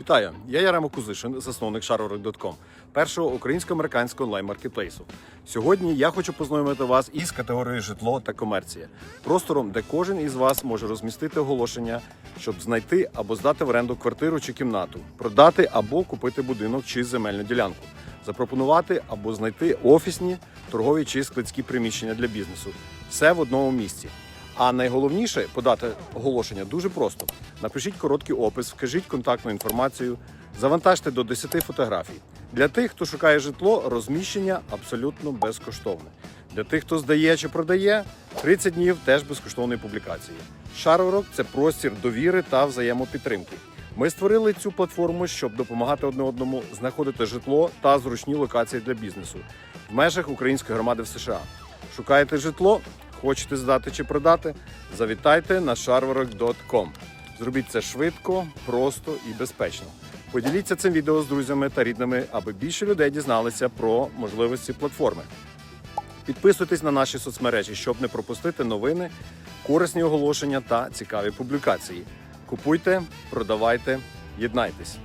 Вітаю! Я Яремо Кузишин, засновник Шаророк.com, першого українсько-американського онлайн-маркетплейсу. Сьогодні я хочу познайомити вас із категорією житло та комерція, простором, де кожен із вас може розмістити оголошення, щоб знайти або здати в оренду квартиру чи кімнату, продати або купити будинок чи земельну ділянку, запропонувати або знайти офісні, торгові чи складські приміщення для бізнесу. Все в одному місці. А найголовніше подати оголошення дуже просто. Напишіть короткий опис, вкажіть контактну інформацію, завантажте до 10 фотографій. Для тих, хто шукає житло, розміщення абсолютно безкоштовне. Для тих, хто здає чи продає, 30 днів теж безкоштовної публікації. Шаророк це простір довіри та взаємопідтримки. Ми створили цю платформу, щоб допомагати одне одному знаходити житло та зручні локації для бізнесу в межах української громади в США. Шукаєте житло? Хочете здати чи продати? Завітайте на sharwarok.com. Зробіть це швидко, просто і безпечно. Поділіться цим відео з друзями та рідними, аби більше людей дізналися про можливості платформи. Підписуйтесь на наші соцмережі, щоб не пропустити новини, корисні оголошення та цікаві публікації. Купуйте, продавайте, єднайтесь.